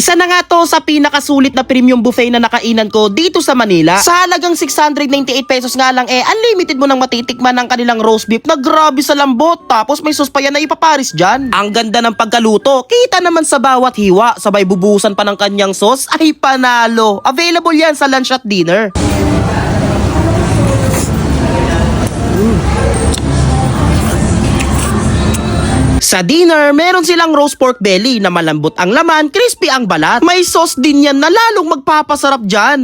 Isa na nga to sa pinakasulit na premium buffet na nakainan ko dito sa Manila. Sa halagang 698 pesos nga lang eh, unlimited mo nang matitikman ang kanilang roast beef na grabe sa lambot. Tapos may sauce pa yan na ipaparis dyan. Ang ganda ng pagkaluto. Kita naman sa bawat hiwa. Sabay bubusan pa ng kanyang sauce. Ay panalo. Available yan sa lunch at dinner. Sa dinner, meron silang roast pork belly na malambot ang laman, crispy ang balat. May sauce din yan na lalong magpapasarap dyan.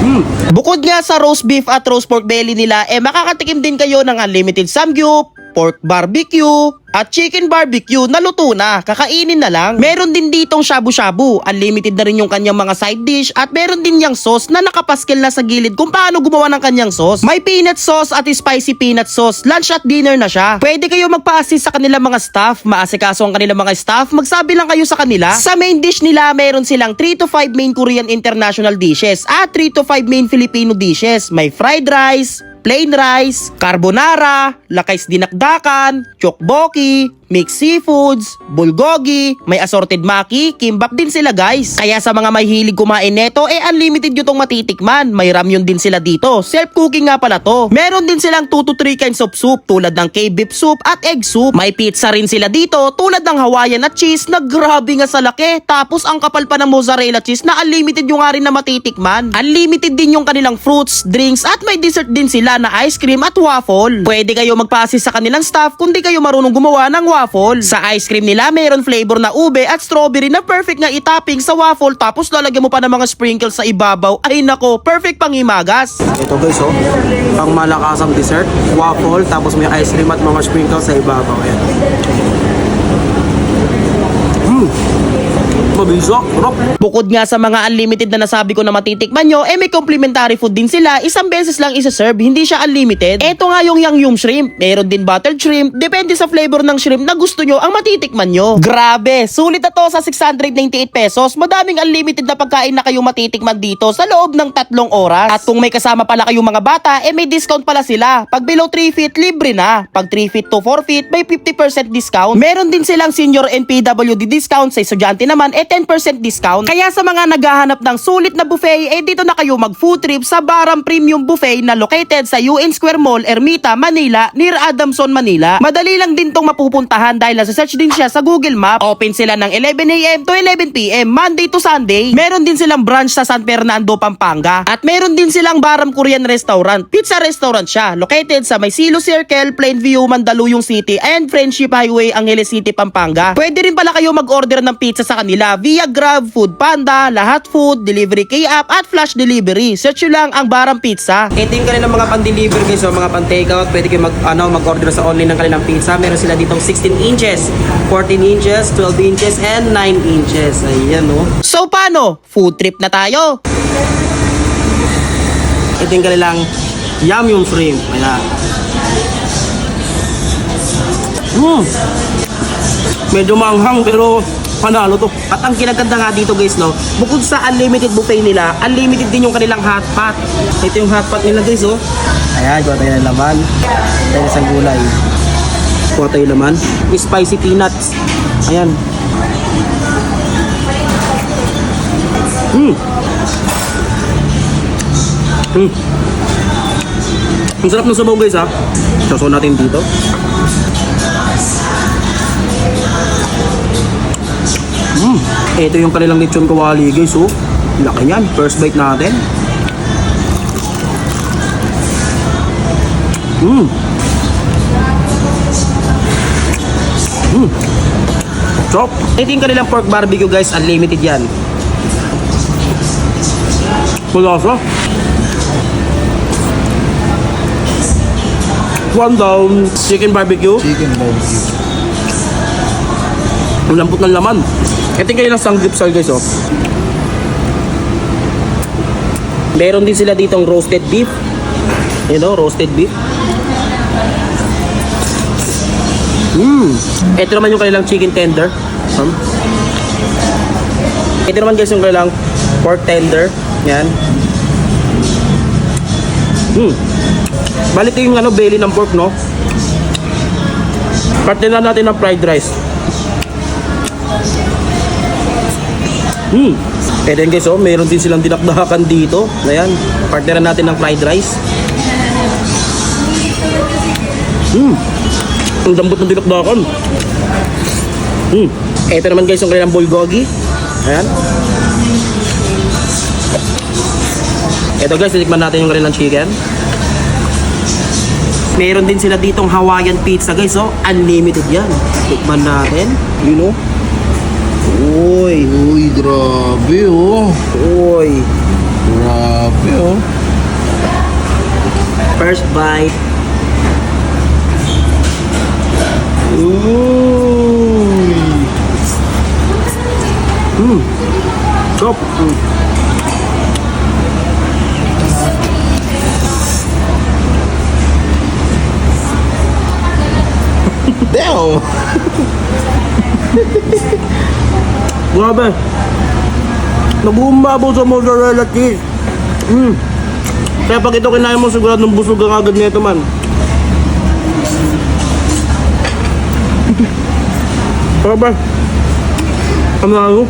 Mm. Bukod nga sa roast beef at roast pork belly nila, eh makakatikim din kayo ng unlimited samgyup, pork barbecue, at chicken barbecue na luto na, kakainin na lang. Meron din ditong shabu-shabu, unlimited na rin yung kanyang mga side dish at meron din yung sauce na nakapaskel na sa gilid kung paano gumawa ng kanyang sauce. May peanut sauce at spicy peanut sauce, lunch at dinner na siya. Pwede kayo magpa-assist sa kanilang mga staff, maasikaso ang kanilang mga staff, magsabi lang kayo sa kanila. Sa main dish nila, meron silang 3 to 5 main Korean international dishes at 3 to 5 main Filipino dishes. May fried rice, plain rice, carbonara, lakais dinakdakan, chokboki, mixed seafoods, bulgogi, may assorted maki, kimbap din sila guys. Kaya sa mga may hilig kumain neto, eh unlimited nyo tong matitikman. May ramyun din sila dito. Self-cooking nga pala to. Meron din silang 2 to 3 kinds of soup tulad ng K-beef soup at egg soup. May pizza rin sila dito tulad ng Hawaiian at cheese na grabe nga sa laki. Tapos ang kapal pa ng mozzarella cheese na unlimited yung nga rin na matitikman. Unlimited din yung kanilang fruits, drinks at may dessert din sila na ice cream at waffle. Pwede kayo magpa-assist sa kanilang staff kung di kayo marunong gumawa ng waffle. Sa ice cream nila, mayroon flavor na ube at strawberry na perfect nga itopping sa waffle tapos lalagyan mo pa ng mga sprinkles sa ibabaw. Ay nako, perfect pang imagas. Ito guys, oh. Pang malakasang dessert, waffle, tapos may ice cream at mga sprinkles sa ibabaw. Ayan. Mmm. Sarap. Bukod nga sa mga unlimited na nasabi ko na matitikman nyo, eh may complimentary food din sila. Isang beses lang isa-serve, hindi siya unlimited. Eto nga yung yang yung shrimp. Meron din buttered shrimp. Depende sa flavor ng shrimp na gusto nyo ang matitikman nyo. Grabe, sulit na to sa 698 pesos. Madaming unlimited na pagkain na kayong matitikman dito sa loob ng tatlong oras. At kung may kasama pala kayong mga bata, eh may discount pala sila. Pag below 3 feet, libre na. Pag 3 feet to 4 feet, may 50% discount. Meron din silang senior and PWD discount. Sa estudyante naman, eh 10% discount. Kaya sa mga naghahanap ng sulit na buffet, eh dito na kayo mag food trip sa Baram Premium Buffet na located sa UN Square Mall, Ermita, Manila, near Adamson, Manila. Madali lang din tong mapupuntahan dahil nasa search din siya sa Google Map. Open sila ng 11am to 11pm, Monday to Sunday. Meron din silang branch sa San Fernando, Pampanga. At meron din silang Baram Korean Restaurant. Pizza restaurant siya, located sa May Silo Circle, Plainview, Mandaluyong City, and Friendship Highway, Angeles City, Pampanga. Pwede rin pala kayo mag-order ng pizza sa kanila via Grab, Food Panda, Lahat Food, Delivery K-App, at Flash Delivery. Search nyo lang ang Baram Pizza. Ito yung kanilang mga pan-deliver guys, so mga pan-takeout. Pwede kayo mag, ano, mag-order sa online ng kanilang pizza. Meron sila ditong 16 inches, 14 inches, 12 inches, and 9 inches. Ayan, oh. So paano? Food trip na tayo. Ito yung kanilang yum yung shrimp. Ayan. Mm. Medyo manghang pero panalo to. At ang kinaganda nga dito guys, no, bukod sa unlimited buffet nila, unlimited din yung kanilang hot pot. Ito yung hot pot nila guys, oh. Ayan, kuha tayo ng laman. Tayo sa gulay. Kuha tayo laman. Spicy peanuts. Ayan. Mm. Mm. Ang sarap ng sabaw guys ha. Sasaw natin dito. Mm. Ito yung kanilang lechon kawali guys oh. Laki yan. First bite natin. Mm. Mm. Chop. Ito yung kanilang pork barbecue guys, unlimited yan. Malasa. One down. Chicken barbecue. Chicken barbecue. Ang lambot ng laman. Ito yung kanilang sanggipsal guys oh. Meron din sila ditong roasted beef. You know, roasted beef. Mm. Ito naman yung kanilang chicken tender. Um, Ito naman guys yung kanilang pork tender. Yan. mm. Balik yung ano, belly ng pork no. Parte na natin ng fried rice. Hmm. Eh then guys, oh, meron din silang dinakdakan dito. Ayan, partneran natin ng fried rice. Hmm. Ang lambot ng dinakdakan. Hmm. Ito naman guys yung kanilang bulgogi. Ayan. Ito guys, titikman natin yung kanilang chicken. Meron din sila ditong Hawaiian pizza guys, oh. Unlimited yan. Tikman natin. You know? Uy. Uy, grabe oh. Uy. Grabe oh. First bite. Uy. Mm. Chop. Mm. Damn! Grabe. Nagumbabaw sa mozzarella cheese. Mm. Kaya pag ito kinain mo, siguradong busog ang agad nito man. Grabe. Ano na ako?